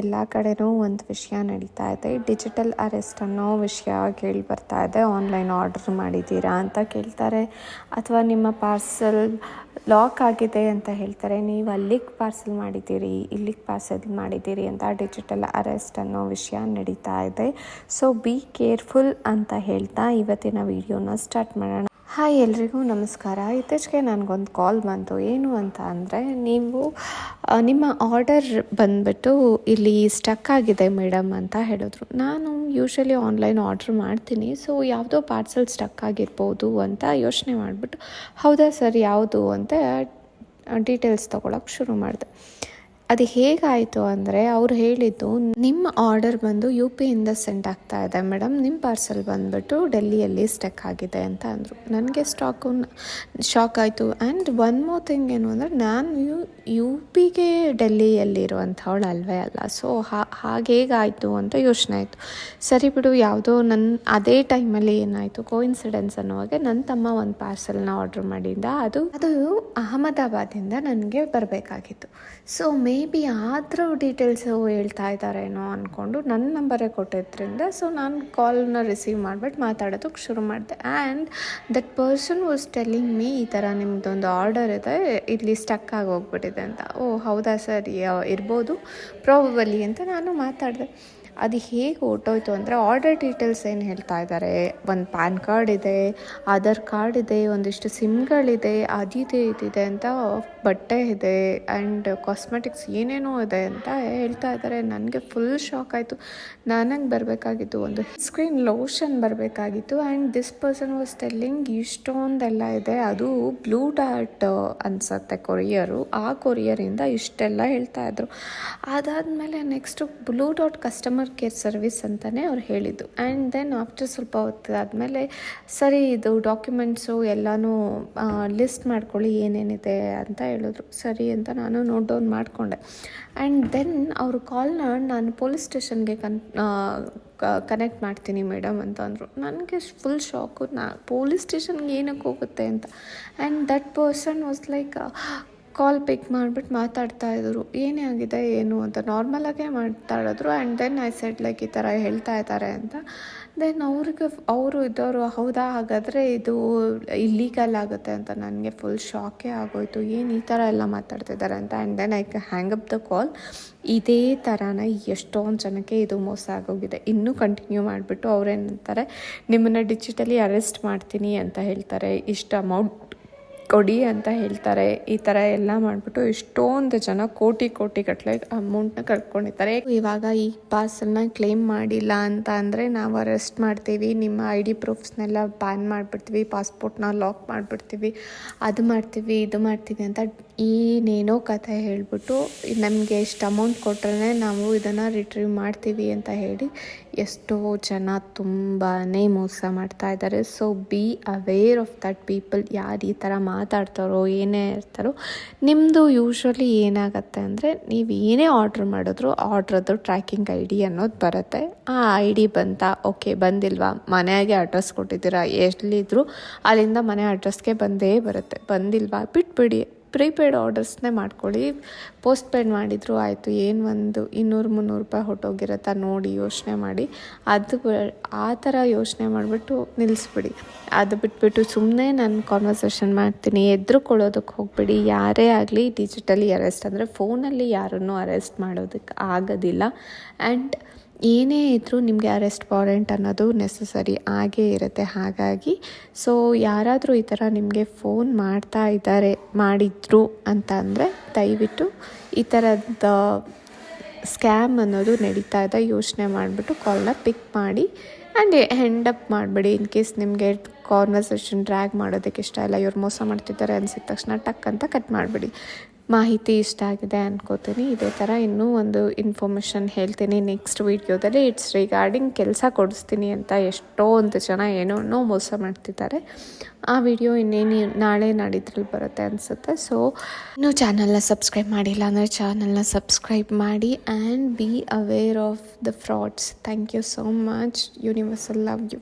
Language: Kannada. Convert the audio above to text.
ಎಲ್ಲ ಕಡೆನೂ ಒಂದು ವಿಷಯ ನಡೀತಾ ಇದೆ. ಡಿಜಿಟಲ್ ಅರೆಸ್ಟ್ ಅನ್ನೋ ವಿಷಯ ಕೇಳಿ ಬರ್ತಾ ಇದೆ. ಆನ್ಲೈನ್ ಆರ್ಡರ್ ಮಾಡಿದ್ದೀರಾ ಅಂತ ಕೇಳ್ತಾರೆ. ಅಥವಾ ನಿಮ್ಮ ಪಾರ್ಸಲ್ ಲಾಕ್ ಆಗಿದೆ ಅಂತ ಹೇಳ್ತಾರೆ. ನೀವು ಅಲ್ಲಿಗೆ ಪಾರ್ಸಲ್ ಮಾಡಿದ್ದೀರಿ, ಇಲ್ಲಿಗೆ ಪಾರ್ಸಲ್ ಮಾಡಿದ್ದೀರಿ ಅಂತ ಡಿಜಿಟಲ್ ಅರೆಸ್ಟ್ ಅನ್ನೋ ವಿಷಯ ನಡೀತಾ ಇದೆ. ಸೊ ಬಿ ಕೇರ್ಫುಲ್ ಅಂತ ಹೇಳ್ತಾ ಇವತ್ತಿನ ವಿಡಿಯೋನ ಸ್ಟಾರ್ಟ್ ಮಾಡೋಣ. ಹಾಯ್ ಎಲ್ರಿಗೂ ನಮಸ್ಕಾರ. ಇತ್ತೀಚೆಗೆ ನನಗೊಂದು ಕಾಲ್ ಬಂತು. ಏನು ಅಂತ ಅಂದರೆ, ನೀವು ನಿಮ್ಮ ಆರ್ಡರ್ ಬಂದ್ಬಿಟ್ಟು ಇಲ್ಲಿ ಸ್ಟಕ್ ಆಗಿದೆ ಮೇಡಮ್ ಅಂತ ಹೇಳಿದ್ರು. ನಾನು ಯೂಶ್ವಲಿ ಆನ್ಲೈನ್ ಆರ್ಡ್ರ್ ಮಾಡ್ತೀನಿ. ಸೊ ಯಾವುದೋ ಪಾರ್ಸಲ್ ಸ್ಟಕ್ ಆಗಿರ್ಬೋದು ಅಂತ ಯೋಚನೆ ಮಾಡಿಬಿಟ್ಟು, ಹೌದಾ ಸರ್, ಯಾವುದು ಅಂತ ಡೀಟೇಲ್ಸ್ ತೊಗೊಳಕ್ಕೆ ಶುರು ಮಾಡಿದೆ. ಅದು ಹೇಗಾಯಿತು ಅಂದರೆ ಅವ್ರು ಹೇಳಿದ್ದು, ನಿಮ್ಮ ಆರ್ಡರ್ ಬಂದು ಯು ಪಿಯಿಂದ ಸೆಂಡ್ ಆಗ್ತಾ ಇದೆ ಮೇಡಮ್, ನಿಮ್ಮ ಪಾರ್ಸಲ್ ಬಂದುಬಿಟ್ಟು ಡೆಲ್ಲಿಯಲ್ಲಿ ಸ್ಟಕ್ ಆಗಿದೆ ಅಂತ ಅಂದರು. ನನಗೆ ಸ್ಟಾಕು ಶಾಕ್ ಆಯಿತು. ಆ್ಯಂಡ್ ಒನ್ ಮೋರ್ ಥಿಂಗ್ ಏನು ಅಂದರೆ, ನಾನು ಯು ಯು ಪಿಗೆ ಡೆಲ್ಲಿಯಲ್ಲಿರುವಂಥವಳು ಅಲ್ವೇ ಅಲ್ಲ. ಸೊ ಹಾಗೆ ಹೇಗಾಯಿತು ಅಂತ ಯೋಚನೆ ಆಯಿತು. ಸರಿ ಬಿಡು, ಯಾವುದೋ ನನ್ನ ಅದೇ ಟೈಮಲ್ಲಿ ಏನಾಯಿತು ಕೋಇನ್ಸಿಡೆನ್ಸ್ ಅನ್ನುವಾಗೆ ನನ್ನ ತಮ್ಮ ಒಂದು ಪಾರ್ಸಲ್ನ ಆರ್ಡ್ರ್ ಮಾಡಿದ್ದ. ಅದು ಅದು ಅಹಮದಾಬಾದಿಂದ ನನಗೆ ಬರಬೇಕಾಗಿತ್ತು. ಸೊ ಮೇ ಬಿ ಆದರೂ ಡೀಟೇಲ್ಸು ಹೇಳ್ತಾ ಇದ್ದಾರೇನೋ ಅಂದ್ಕೊಂಡು ನನ್ನ ನಂಬರೇ ಕೊಟ್ಟಿದ್ದರಿಂದ ಸೊ ನಾನು ಕಾಲ್ನ ರಿಸೀವ್ ಮಾಡಿಬಿಟ್ಟು ಮಾತಾಡೋದಕ್ಕೆ ಶುರು ಮಾಡಿದೆ. And that person was telling me ಈ ಥರ ನಿಮ್ಮದೊಂದು ಆರ್ಡರ್ ಇದೆ, ಇಲ್ಲಿ ಸ್ಟಕ್ ಆಗಿ ಹೋಗ್ಬಿಟ್ಟಿದೆ ಅಂತ. ಓ, ಹೌದಾ ಸರ್ ಇರ್ಬೋದು ಪ್ರಾಬಬಲಿ ಅಂತ ನಾನು ಮಾತಾಡಿದೆ. ಅದು ಹೇಗೆ ಹೊರ್ಟೋಯ್ತು ಅಂದರೆ ಆರ್ಡರ್ ಡೀಟೇಲ್ಸ್ ಏನು ಹೇಳ್ತಾ ಇದ್ದಾರೆ? ಒಂದು ಪ್ಯಾನ್ ಕಾರ್ಡ್ ಇದೆ, ಆಧಾರ್ ಕಾರ್ಡ್ ಇದೆ, ಒಂದಿಷ್ಟು ಸಿಮ್ಗಳಿದೆ ಅದಿದೆ ಇದಿದೆ ಅಂತ ಬಟ್ಟೆ ಇದೆ, ಆ್ಯಂಡ್ ಕಾಸ್ಮೆಟಿಕ್ಸ್ ಏನೇನೋ ಇದೆ ಅಂತ ಹೇಳ್ತಾ ಇದ್ದಾರೆ. ನನಗೆ ಫುಲ್ ಶಾಕ್ ಆಯಿತು. ನನಗೆ ಬರಬೇಕಾಗಿತ್ತು? ಒಂದು ಸ್ಕ್ರೀನ್ ಲೋಷನ್ ಬರಬೇಕಾಗಿತ್ತು. And this person was telling ಇಷ್ಟೊಂದೆಲ್ಲ ಇದೆ. ಅದು ಬ್ಲೂ ಡಾಟ್ ಅನ್ಸತ್ತೆ ಕೊರಿಯರು. ಆ ಕೊರಿಯರಿಂದ ಇಷ್ಟೆಲ್ಲ ಹೇಳ್ತಾ ಇದ್ರು. ಅದಾದಮೇಲೆ next blue dot customer care service ಅಂತಲೇ ಅವ್ರು ಹೇಳಿದ್ದು. ಆ್ಯಂಡ್ ದೆನ್ ಆಫ್ಟರ್ ಸ್ವಲ್ಪ ಹೊತ್ತಾದಮೇಲೆ ಸರಿ, ಇದು ಡಾಕ್ಯುಮೆಂಟ್ಸು ಎಲ್ಲನೂ ಲಿಸ್ಟ್ ಮಾಡ್ಕೊಳ್ಳಿ, ಏನೇನಿದೆ ಅಂತ ಹೇಳಿದ್ರು. ಸರಿ ಅಂತ ನಾನು ನೋಟ್ ಡೌನ್ ಮಾಡಿಕೊಂಡೆ. ಆ್ಯಂಡ್ ದೆನ್ ಅವ್ರ ಕಾಲ್ನ ನಾನು ಪೊಲೀಸ್ ಸ್ಟೇಷನ್ಗೆ ಕನ್ ಕನೆಕ್ಟ್ ಮಾಡ್ತೀನಿ ಮೇಡಮ್ ಅಂತ ಅಂದರು. ನನಗೆ ಫುಲ್ ಶಾಕು ನಾ ಪೊಲೀಸ್ ಸ್ಟೇಷನ್ಗೆ ಏನಕ್ಕೆ ಹೋಗುತ್ತೆ? ಅಂತ. And that person was like call pick ಮಾಡಿಬಿಟ್ಟು ಮಾತಾಡ್ತಾ ಇದ್ರು. ಏನೇ ಆಗಿದೆ, ಏನು ಅಂತ ನಾರ್ಮಲಾಗೇ ಮಾತಾಡಿದ್ರು. And then I said like ಈ ಥರ ಹೇಳ್ತಾ ಇದ್ದಾರೆ ಅಂತ. ದೆನ್ ಅವ್ರಿಗೆ, ಅವರು ಇದ್ದವರು, ಹೌದಾ, ಹಾಗಾದರೆ ಇದು ಇಲ್ಲೀಗಲ್ ಆಗುತ್ತೆ ಅಂತ ನನಗೆ ಫುಲ್ ಶಾಕೇ ಆಗೋಯ್ತು. ಏನು ಈ ಥರ ಎಲ್ಲ ಮಾತಾಡ್ತಿದ್ದಾರೆ ಅಂತ. And then I hang up the call ಇದೇ ಥರನ ಎಷ್ಟೊಂದು ಜನಕ್ಕೆ ಇದು ಮೋಸ ಆಗೋಗಿದೆ. ಇನ್ನೂ ಕಂಟಿನ್ಯೂ ಮಾಡಿಬಿಟ್ಟು ಅವ್ರೇನಂತಾರೆ ನಿಮ್ಮನ್ನು ಡಿಜಿಟಲಿ ಅರೆಸ್ಟ್ ಮಾಡ್ತೀನಿ ಅಂತ ಹೇಳ್ತಾರೆ. ಇಷ್ಟು ಅಮೌಂಟ್ ಕೊಡಿ ಅಂತ ಹೇಳ್ತಾರೆ. ಈ ಥರ ಎಲ್ಲ ಮಾಡಿಬಿಟ್ಟು ಎಷ್ಟೊಂದು ಜನ ಕೋಟಿ ಕೋಟಿ ಗಟ್ಟಲೆ ಅಮೌಂಟ್ನ ಕಳ್ಕೊಂಡಿದ್ದಾರೆ. ಇವಾಗ ಈ ಪಾರ್ಸಲ್ನ ಕ್ಲೇಮ್ ಮಾಡಿಲ್ಲ ಅಂತ ಅಂದರೆ ನಾವು ಅರೆಸ್ಟ್ ಮಾಡ್ತೀವಿ. ನಿಮ್ಮ ಐ ಡಿ ಪ್ರೂಫ್ಸ್ನೆಲ್ಲ ಬ್ಯಾನ್ ಮಾಡಿಬಿಡ್ತೀವಿ. ಪಾಸ್ಪೋರ್ಟ್ನ ಲಾಕ್ ಮಾಡ್ಬಿಡ್ತೀವಿ. ಅದು ಮಾಡ್ತೀವಿ, ಇದು ಮಾಡ್ತೀವಿ ಅಂತ ಏನೇನೋ ಕಥೆ ಹೇಳ್ಬಿಟ್ಟು ನಮಗೆ ಎಷ್ಟು ಅಮೌಂಟ್ ಕೊಟ್ರೆ ನಾವು ಇದನ್ನು ರಿಟ್ರೀವ್ ಮಾಡ್ತೀವಿ ಅಂತ ಹೇಳಿ ಎಷ್ಟೋ ಜನ ತುಂಬಾ ಮೋಸ ಮಾಡ್ತಾ ಇದ್ದಾರೆ. So be aware of that people ಯಾರು ಈ ಥರ ಮಾತಾಡ್ತಾರೋ, ಏನೇ ಇರ್ತಾರೋ ನಿಮ್ಮದು ಯೂಶ್ವಲಿ ಏನಾಗುತ್ತೆ ಅಂದರೆ, ನೀವು ಏನೇ ಆರ್ಡ್ರ್ ಮಾಡಿದ್ರು ಆರ್ಡ್ರದ್ದು ಟ್ರ್ಯಾಕಿಂಗ್ ಐ ಡಿ ಅನ್ನೋದು ಬರುತ್ತೆ. ಆ ಐ ಡಿ ಬಂತ ಓಕೆ ಬಂದಿಲ್ವಾ? ಮನೆಗೆ ಅಡ್ರೆಸ್ ಕೊಟ್ಟಿದ್ದೀರಾ? ಎಲ್ಲಿದ್ರು, ಅಲ್ಲಿಂದ ಮನೆ ಅಡ್ರೆಸ್ಗೆ ಬಂದೇ ಬರುತ್ತೆ. ಬಂದಿಲ್ವಾ? ಬಿಟ್ಬಿಡಿ. ಪ್ರೀಪೇಯ್ಡ್ ಆರ್ಡರ್ಸ್ನೇ ಮಾಡ್ಕೊಳ್ಳಿ. ಪೋಸ್ಟ್ ಪೇಯ್ಡ್ ಮಾಡಿದ್ರು ಆಯಿತು, ಏನು ಒಂದು ಇನ್ನೂರು ಮುನ್ನೂರು ರೂಪಾಯಿ ಹೊಟ್ಟೋಗಿರತ್ತಾ ನೋಡಿ ಯೋಚನೆ ಮಾಡಿ. ಅದು ಆ ಥರ ಯೋಚನೆ ಮಾಡಿಬಿಟ್ಟು ನಿಲ್ಲಿಸ್ಬಿಡಿ ಅದು ಬಿಟ್ಬಿಟ್ಟು ಸುಮ್ಮನೆ ನಾನು ಕಾನ್ವರ್ಸೇಷನ್ ಮಾಡ್ತೀನಿ. ಎದ್ರುಕೊಳ್ಳೋದಕ್ಕೆ ಹೋಗ್ಬಿಡಿ. ಯಾರೇ ಆಗಲಿ ಡಿಜಿಟಲಿ ಅರೆಸ್ಟ್ ಅಂದರೆ ಫೋನಲ್ಲಿ ಯಾರನ್ನೂ ಅರೆಸ್ಟ್ ಮಾಡೋದಕ್ಕೆ ಆಗೋದಿಲ್ಲ. ಆ್ಯಂಡ್ ಏನೇ ಇದ್ದರೂ ನಿಮಗೆ ಅರೆಸ್ಟ್ ವಾರೆಂಟ್ ಅನ್ನೋದು ನೆಸಸರಿ ಆಗೇ ಇರುತ್ತೆ. ಹಾಗಾಗಿ ಸೊ ಯಾರಾದರೂ ಈ ಥರ ನಿಮಗೆ ಫೋನ್ ಮಾಡ್ತಾ ಇದ್ದಾರೆ ಮಾಡಿದ್ರು ಅಂತ ಅಂದರೆ ದಯವಿಟ್ಟು ಈ ಥರದ ಸ್ಕ್ಯಾಮ್ ಅನ್ನೋದು ನಡೀತಾ ಇದೆ, ಯೋಚನೆ ಮಾಡಿಬಿಟ್ಟು ಕಾಲ್ನ ಪಿಕ್ ಮಾಡಿ ಆ್ಯಂಡ್ ಹೆಂಡ್ ಅಪ್ ಮಾಡಬೇಡಿ ಇನ್ ಕೇಸ್ ನಿಮಗೆ ಕಾನ್ವರ್ಸೇಷನ್ ಡ್ರ್ಯಾಗ್ ಮಾಡೋದಕ್ಕೆ ಇಷ್ಟ ಇಲ್ಲ, ಇವ್ರು ಮೋಸ ಮಾಡ್ತಿದ್ದಾರೆ ಅನ್ಸಿದ ತಕ್ಷಣ ಟಕ್ ಅಂತ ಕಟ್ ಮಾಡಿಬಿಡಿ. ಮಾಹಿತಿ ಇಷ್ಟ ಆಗಿದೆ ಅನ್ಕೋತೀನಿ. ಇದೇ ಥರ ಇನ್ನೂ ಒಂದು ಇನ್ಫಾರ್ಮೇಷನ್ ಹೇಳ್ತೀನಿ ನೆಕ್ಸ್ಟ್ ವೀಡಿಯೋದಲ್ಲಿ ಇಟ್ಸ್ ರಿಗಾರ್ಡಿಂಗ್ ಕೆಲಸ ಕೊಡಿಸ್ತೀನಿ ಅಂತ ಎಷ್ಟೊಂದು ಜನ ಏನೋ ಮೋಸ ಮಾಡ್ತಿದ್ದಾರೆ. ಆ ವಿಡಿಯೋ ಇನ್ನೇನು ನಾಳೆ ನಾಡಿದ್ರಲ್ಲಿ ಬರುತ್ತೆ ಅನಿಸುತ್ತೆ. ಸೊ ಇನ್ನೂ ಚಾನಲ್ನ ಸಬ್ಸ್ಕ್ರೈಬ್ ಮಾಡಿಲ್ಲ ಅಂದರೆ ಚಾನಲ್ನ ಸಬ್ಸ್ಕ್ರೈಬ್ ಮಾಡಿ and be aware of the frauds thank you so much universal love you